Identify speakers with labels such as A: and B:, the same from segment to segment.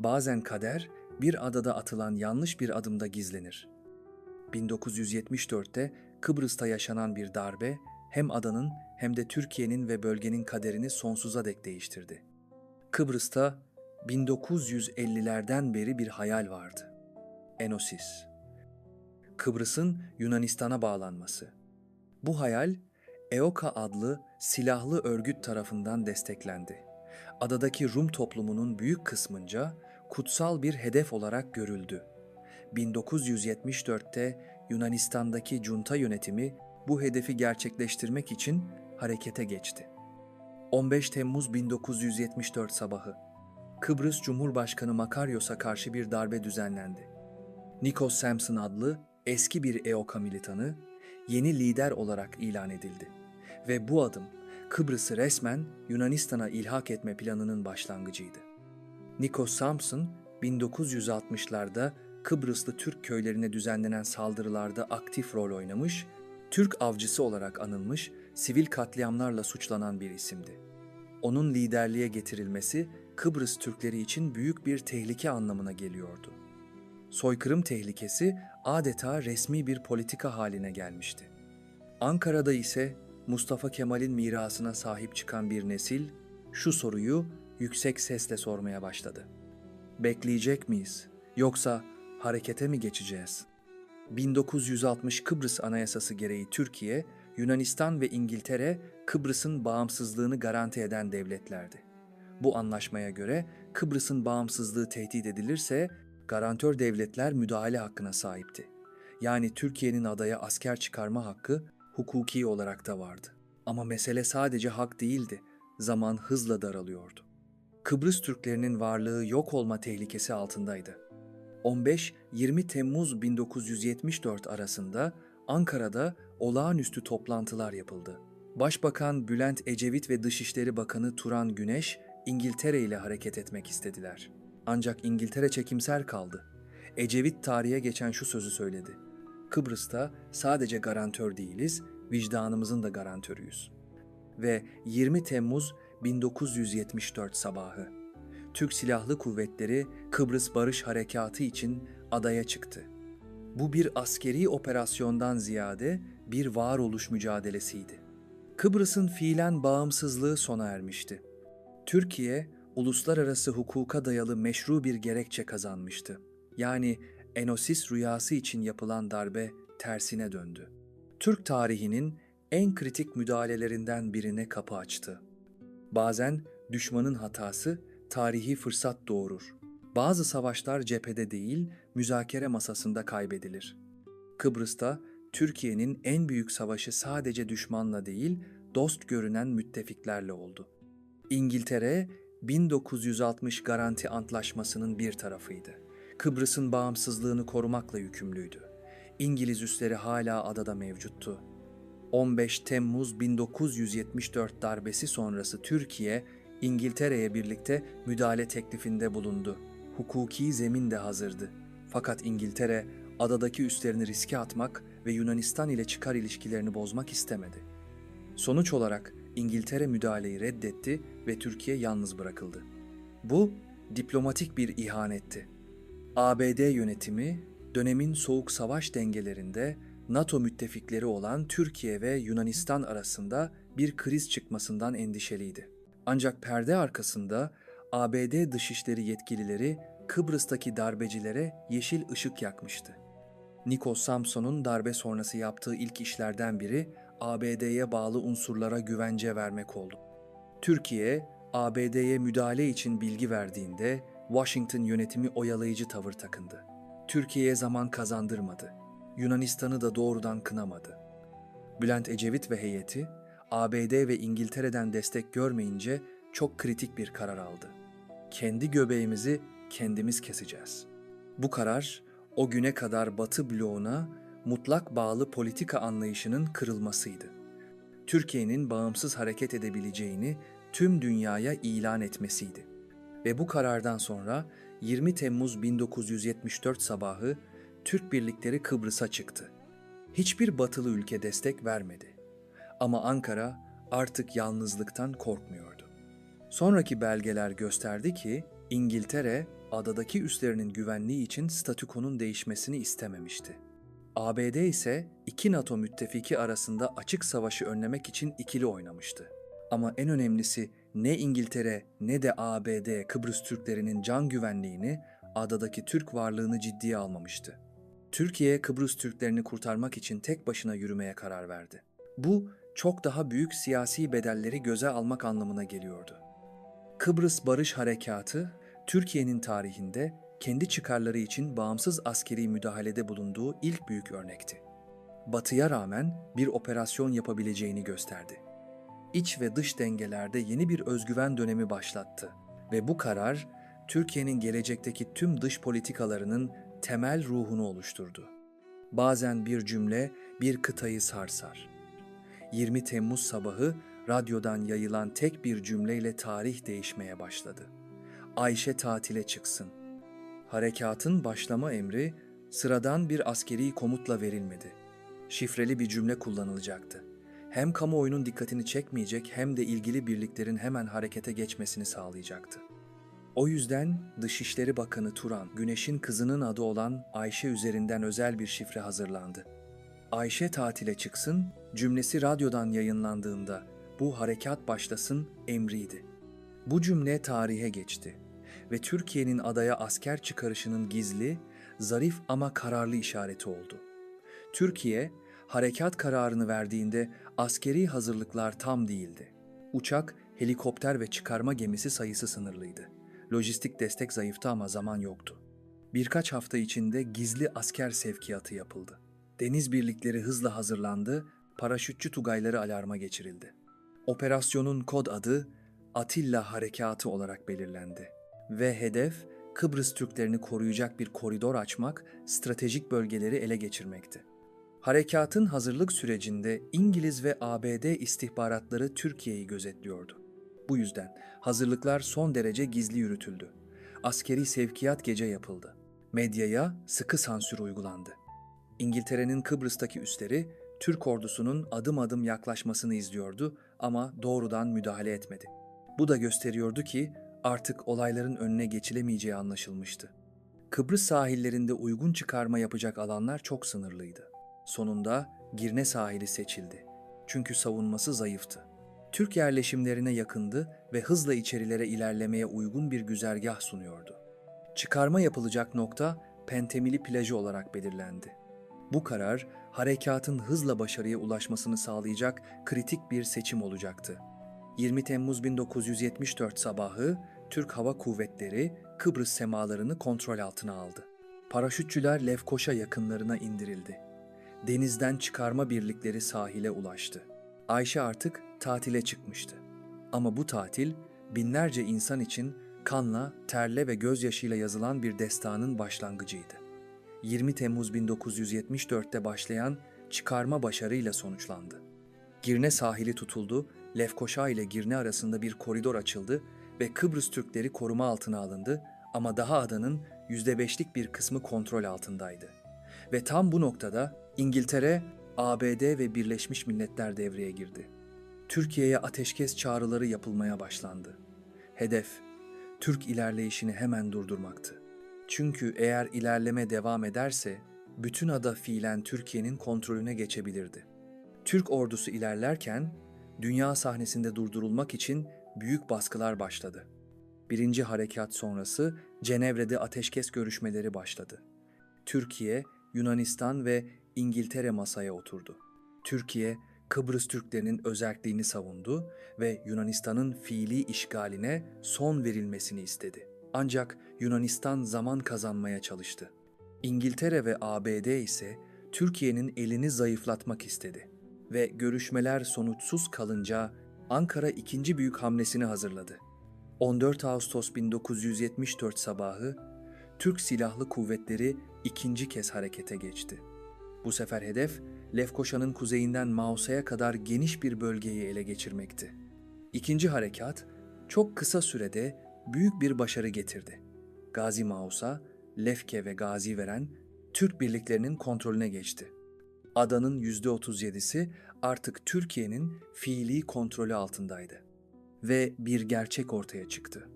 A: Bazen kader bir adada atılan yanlış bir adımda gizlenir. 1974'te Kıbrıs'ta yaşanan bir darbe hem adanın hem de Türkiye'nin ve bölgenin kaderini sonsuza dek değiştirdi. Kıbrıs'ta 1950'lerden beri bir hayal vardı. Enosis. Kıbrıs'ın Yunanistan'a bağlanması. Bu hayal EOKA adlı silahlı örgüt tarafından desteklendi. Adadaki Rum toplumunun büyük kısmınca kutsal bir hedef olarak görüldü. 1974'te Yunanistan'daki junta yönetimi bu hedefi gerçekleştirmek için harekete geçti. 15 Temmuz 1974 sabahı Kıbrıs Cumhurbaşkanı Makaryos'a karşı bir darbe düzenlendi. Nikos Samson adlı eski bir EOKA militanı yeni lider olarak ilan edildi. Ve bu adım Kıbrıs'ı resmen Yunanistan'a ilhak etme planının başlangıcıydı. Nikos Samson 1960'larda Kıbrıslı Türk köylerine düzenlenen saldırılarda aktif rol oynamış, Türk avcısı olarak anılmış, sivil katliamlarla suçlanan bir isimdi. Onun liderliğe getirilmesi Kıbrıs Türkleri için büyük bir tehlike anlamına geliyordu. Soykırım tehlikesi adeta resmi bir politika haline gelmişti. Ankara'da ise Mustafa Kemal'in mirasına sahip çıkan bir nesil şu soruyu yüksek sesle sormaya başladı. Bekleyecek miyiz yoksa harekete mi geçeceğiz? 1960 Kıbrıs Anayasası gereği Türkiye, Yunanistan ve İngiltere Kıbrıs'ın bağımsızlığını garanti eden devletlerdi. Bu anlaşmaya göre Kıbrıs'ın bağımsızlığı tehdit edilirse garantör devletler müdahale hakkına sahipti. Yani Türkiye'nin adaya asker çıkarma hakkı hukuki olarak da vardı. Ama mesele sadece hak değildi, zaman hızla daralıyordu. Kıbrıs Türklerinin varlığı yok olma tehlikesi altındaydı. 15-20 Temmuz 1974 arasında Ankara'da olağanüstü toplantılar yapıldı. Başbakan Bülent Ecevit ve Dışişleri Bakanı Turan Güneş İngiltere ile hareket etmek istediler. Ancak İngiltere çekimser kaldı. Ecevit tarihe geçen şu sözü söyledi. Kıbrıs'ta sadece garantör değiliz, vicdanımızın da garantörüyüz. Ve 20 Temmuz 1974 sabahı Türk Silahlı Kuvvetleri Kıbrıs Barış Harekatı için adaya çıktı. Bu bir askeri operasyondan ziyade bir varoluş mücadelesiydi. Kıbrıs'ın fiilen bağımsızlığı sona ermişti. Türkiye, uluslararası hukuka dayalı meşru bir gerekçe kazanmıştı. Yani Enosis rüyası için yapılan darbe tersine döndü. Türk tarihinin en kritik müdahalelerinden birine kapı açtı. Bazen düşmanın hatası tarihi fırsat doğurur. Bazı savaşlar cephede değil, müzakere masasında kaybedilir. Kıbrıs'ta Türkiye'nin en büyük savaşı sadece düşmanla değil, dost görünen müttefiklerle oldu. İngiltere 1960 Garanti Antlaşması'nın bir tarafıydı. Kıbrıs'ın bağımsızlığını korumakla yükümlüydü. İngiliz üsleri hala adada mevcuttu. 15 Temmuz 1974 darbesi sonrası Türkiye, İngiltere'ye birlikte müdahale teklifinde bulundu. Hukuki zemin de hazırdı. Fakat İngiltere, adadaki üslerini riske atmak ve Yunanistan ile çıkar ilişkilerini bozmak istemedi. Sonuç olarak İngiltere müdahaleyi reddetti ve Türkiye yalnız bırakıldı. Bu diplomatik bir ihanetti. ABD yönetimi dönemin soğuk savaş dengelerinde NATO müttefikleri olan Türkiye ve Yunanistan arasında bir kriz çıkmasından endişeliydi. Ancak perde arkasında ABD dışişleri yetkilileri Kıbrıs'taki darbecilere yeşil ışık yakmıştı. Nikos Samson'un darbe sonrası yaptığı ilk işlerden biri ABD'ye bağlı unsurlara güvence vermek oldu. Türkiye, ABD'ye müdahale için bilgi verdiğinde Washington yönetimi oyalayıcı tavır takındı. Türkiye'ye zaman kazandırmadı. Yunanistan'ı da doğrudan kınamadı. Bülent Ecevit ve heyeti ABD ve İngiltere'den destek görmeyince çok kritik bir karar aldı. Kendi göbeğimizi kendimiz keseceğiz. Bu karar o güne kadar Batı bloğuna mutlak bağlı politika anlayışının kırılmasıydı. Türkiye'nin bağımsız hareket edebileceğini tüm dünyaya ilan etmesiydi. Ve bu karardan sonra 20 Temmuz 1974 sabahı Türk birlikleri Kıbrıs'a çıktı. Hiçbir batılı ülke destek vermedi. Ama Ankara artık yalnızlıktan korkmuyordu. Sonraki belgeler gösterdi ki İngiltere, adadaki üslerinin güvenliği için statükonun değişmesini istememişti. ABD ise iki NATO müttefiki arasında açık savaşı önlemek için ikili oynamıştı. Ama en önemlisi ne İngiltere ne de ABD Kıbrıs Türklerinin can güvenliğini, adadaki Türk varlığını ciddiye almamıştı. Türkiye Kıbrıs Türklerini kurtarmak için tek başına yürümeye karar verdi. Bu çok daha büyük siyasi bedelleri göze almak anlamına geliyordu. Kıbrıs Barış Harekatı, Türkiye'nin tarihinde kendi çıkarları için bağımsız askeri müdahalede bulunduğu ilk büyük örnekti. Batı'ya rağmen bir operasyon yapabileceğini gösterdi. İç ve dış dengelerde yeni bir özgüven dönemi başlattı ve bu karar Türkiye'nin gelecekteki tüm dış politikalarının temel ruhunu oluşturdu. Bazen bir cümle bir kıtayı sarsar. 20 Temmuz sabahı radyodan yayılan tek bir cümleyle tarih değişmeye başladı. Ayşe tatile çıksın. Harekatın başlama emri sıradan bir askeri komutla verilmedi. Şifreli bir cümle kullanılacaktı. Hem kamuoyunun dikkatini çekmeyecek hem de ilgili birliklerin hemen harekete geçmesini sağlayacaktı. O yüzden Dışişleri Bakanı Turan, Güneş'in kızının adı olan Ayşe üzerinden özel bir şifre hazırlandı. Ayşe tatile çıksın cümlesi radyodan yayınlandığında bu harekat başlasın emriydi. Bu cümle tarihe geçti ve Türkiye'nin adaya asker çıkarışının gizli, zarif ama kararlı işareti oldu. Türkiye, harekat kararını verdiğinde askeri hazırlıklar tam değildi. Uçak, helikopter ve çıkarma gemisi sayısı sınırlıydı. Lojistik destek zayıftı ama zaman yoktu. Birkaç hafta içinde gizli asker sevkiyatı yapıldı. Deniz birlikleri hızla hazırlandı, paraşütçü tugayları alarma geçirildi. Operasyonun kod adı Atilla Harekatı olarak belirlendi ve hedef Kıbrıs Türklerini koruyacak bir koridor açmak, stratejik bölgeleri ele geçirmekti. Harekatın hazırlık sürecinde İngiliz ve ABD istihbaratları Türkiye'yi gözetliyordu. Bu yüzden hazırlıklar son derece gizli yürütüldü. Askeri sevkiyat gece yapıldı. Medyaya sıkı sansür uygulandı. İngiltere'nin Kıbrıs'taki üsleri Türk ordusunun adım adım yaklaşmasını izliyordu ama doğrudan müdahale etmedi. Bu da gösteriyordu ki artık olayların önüne geçilemeyeceği anlaşılmıştı. Kıbrıs sahillerinde uygun çıkarma yapacak alanlar çok sınırlıydı. Sonunda Girne sahili seçildi. Çünkü savunması zayıftı. Türk yerleşimlerine yakındı ve hızla içerilere ilerlemeye uygun bir güzergah sunuyordu. Çıkarma yapılacak nokta Pentemili plajı olarak belirlendi. Bu karar harekatın hızla başarıya ulaşmasını sağlayacak kritik bir seçim olacaktı. 20 Temmuz 1974 sabahı Türk Hava Kuvvetleri Kıbrıs semalarını kontrol altına aldı. Paraşütçüler Lefkoşa yakınlarına indirildi. Denizden çıkarma birlikleri sahile ulaştı. Ayşe artık tatile çıkmıştı. Ama bu tatil binlerce insan için kanla, terle ve gözyaşıyla yazılan bir destanın başlangıcıydı. 20 Temmuz 1974'te başlayan çıkarma başarıyla sonuçlandı. Girne sahili tutuldu, Lefkoşa ile Girne arasında bir koridor açıldı ve Kıbrıs Türkleri koruma altına alındı ama daha adanın %5'lik bir kısmı kontrol altındaydı. Ve tam bu noktada İngiltere, ABD ve Birleşmiş Milletler devreye girdi. Türkiye'ye ateşkes çağrıları yapılmaya başlandı. Hedef, Türk ilerleyişini hemen durdurmaktı. Çünkü eğer ilerleme devam ederse bütün ada fiilen Türkiye'nin kontrolüne geçebilirdi. Türk ordusu ilerlerken dünya sahnesinde durdurulmak için büyük baskılar başladı. Birinci harekat sonrası Cenevre'de ateşkes görüşmeleri başladı. Türkiye, Yunanistan ve İngiltere masaya oturdu. Türkiye, Kıbrıs Türklerinin özerkliğini savundu ve Yunanistan'ın fiili işgaline son verilmesini istedi. Ancak Yunanistan zaman kazanmaya çalıştı. İngiltere ve ABD ise Türkiye'nin elini zayıflatmak istedi ve görüşmeler sonuçsuz kalınca Ankara ikinci büyük hamlesini hazırladı. 14 Ağustos 1974 sabahı Türk Silahlı Kuvvetleri ikinci kez harekete geçti. Bu sefer hedef Lefkoşa'nın kuzeyinden Mausa'ya kadar geniş bir bölgeyi ele geçirmekti. İkinci harekat çok kısa sürede büyük bir başarı getirdi. Gazi Mausa, Lefke ve Gazi veren Türk birliklerinin kontrolüne geçti. Adanın %37'si artık Türkiye'nin fiili kontrolü altındaydı. Ve bir gerçek ortaya çıktı.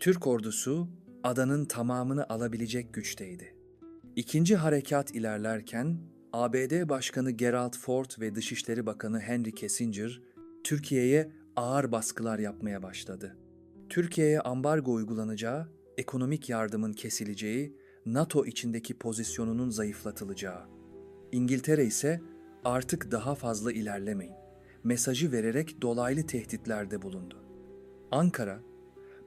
A: Türk ordusu adanın tamamını alabilecek güçteydi. İkinci harekat ilerlerken ABD Başkanı Gerald Ford ve Dışişleri Bakanı Henry Kissinger Türkiye'ye ağır baskılar yapmaya başladı. Türkiye'ye ambargo uygulanacağı, ekonomik yardımın kesileceği, NATO içindeki pozisyonunun zayıflatılacağı. İngiltere ise artık daha fazla ilerlemeyin mesajı vererek dolaylı tehditlerde bulundu. Ankara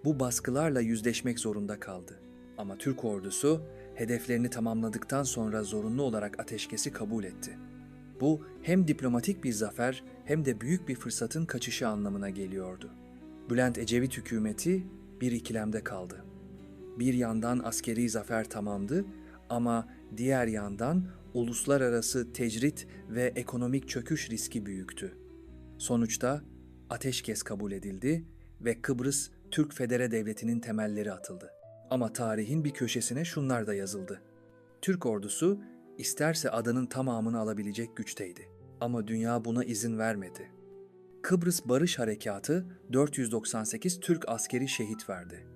A: bu baskılarla yüzleşmek zorunda kaldı. Ama Türk ordusu hedeflerini tamamladıktan sonra zorunlu olarak ateşkesi kabul etti. Bu hem diplomatik bir zafer hem de büyük bir fırsatın kaçışı anlamına geliyordu. Bülent Ecevit hükümeti bir ikilemde kaldı. Bir yandan askeri zafer tamamdı ama diğer yandan uluslararası tecrit ve ekonomik çöküş riski büyüktü. Sonuçta ateşkes kabul edildi ve Kıbrıs Türk Federe Devleti'nin temelleri atıldı. Ama tarihin bir köşesine şunlar da yazıldı. Türk ordusu isterse adanın tamamını alabilecek güçteydi. Ama dünya buna izin vermedi. Kıbrıs Barış Harekatı 498 Türk askeri şehit verdi.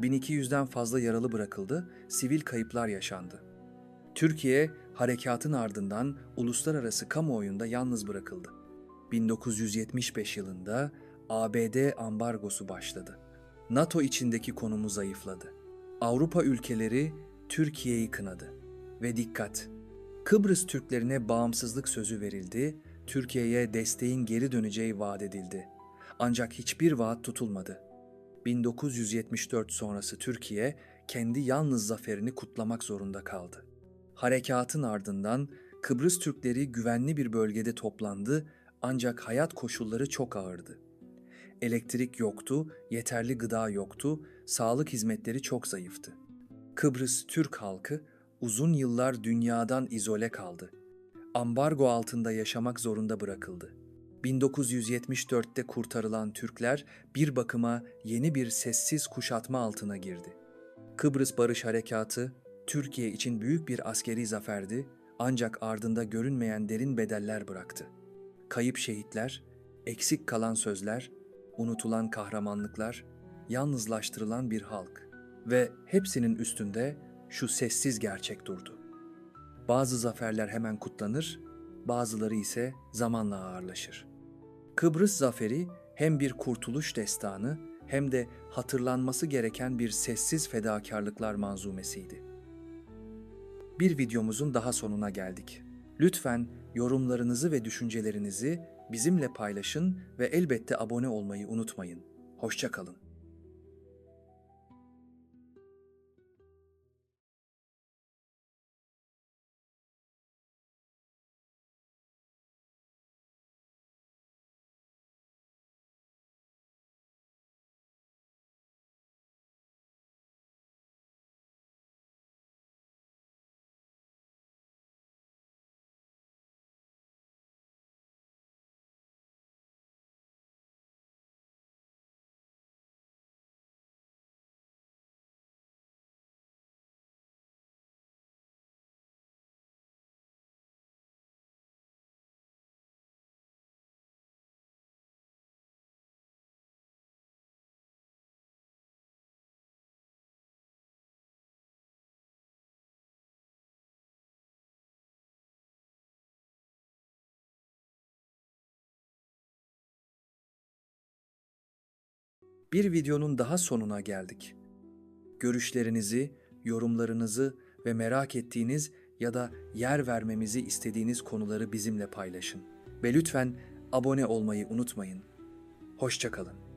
A: 1200'den fazla yaralı bırakıldı, sivil kayıplar yaşandı. Türkiye harekatın ardından uluslararası kamuoyunda yalnız bırakıldı. 1975 yılında ABD ambargosu başladı. NATO içindeki konumu zayıfladı. Avrupa ülkeleri Türkiye'yi kınadı. Ve dikkat! Kıbrıs Türklerine bağımsızlık sözü verildi, Türkiye'ye desteğin geri döneceği vaat edildi. Ancak hiçbir vaat tutulmadı. 1974 sonrası Türkiye kendi yalnız zaferini kutlamak zorunda kaldı. Harekatın ardından Kıbrıs Türkleri güvenli bir bölgede toplandı ancak hayat koşulları çok ağırdı. Elektrik yoktu, yeterli gıda yoktu, sağlık hizmetleri çok zayıftı. Kıbrıs Türk halkı uzun yıllar dünyadan izole kaldı. Ambargo altında yaşamak zorunda bırakıldı. 1974'te kurtarılan Türkler bir bakıma yeni bir sessiz kuşatma altına girdi. Kıbrıs Barış Harekatı Türkiye için büyük bir askeri zaferdi ancak ardında görünmeyen derin bedeller bıraktı kayıp şehitler, eksik kalan sözler, unutulan kahramanlıklar, yalnızlaştırılan bir halk ve hepsinin üstünde şu sessiz gerçek durdu. Bazı zaferler hemen kutlanır, bazıları ise zamanla ağırlaşır. Kıbrıs zaferi hem bir kurtuluş destanı hem de hatırlanması gereken bir sessiz fedakarlıklar manzumesiydi. Bir videomuzun daha sonuna geldik. Lütfen yorumlarınızı ve düşüncelerinizi bizimle paylaşın ve elbette abone olmayı unutmayın. Hoşçakalın. Bir videonun daha sonuna geldik. Görüşlerinizi, yorumlarınızı ve merak ettiğiniz ya da yer vermemizi istediğiniz konuları bizimle paylaşın. Ve lütfen abone olmayı unutmayın. Hoşçakalın.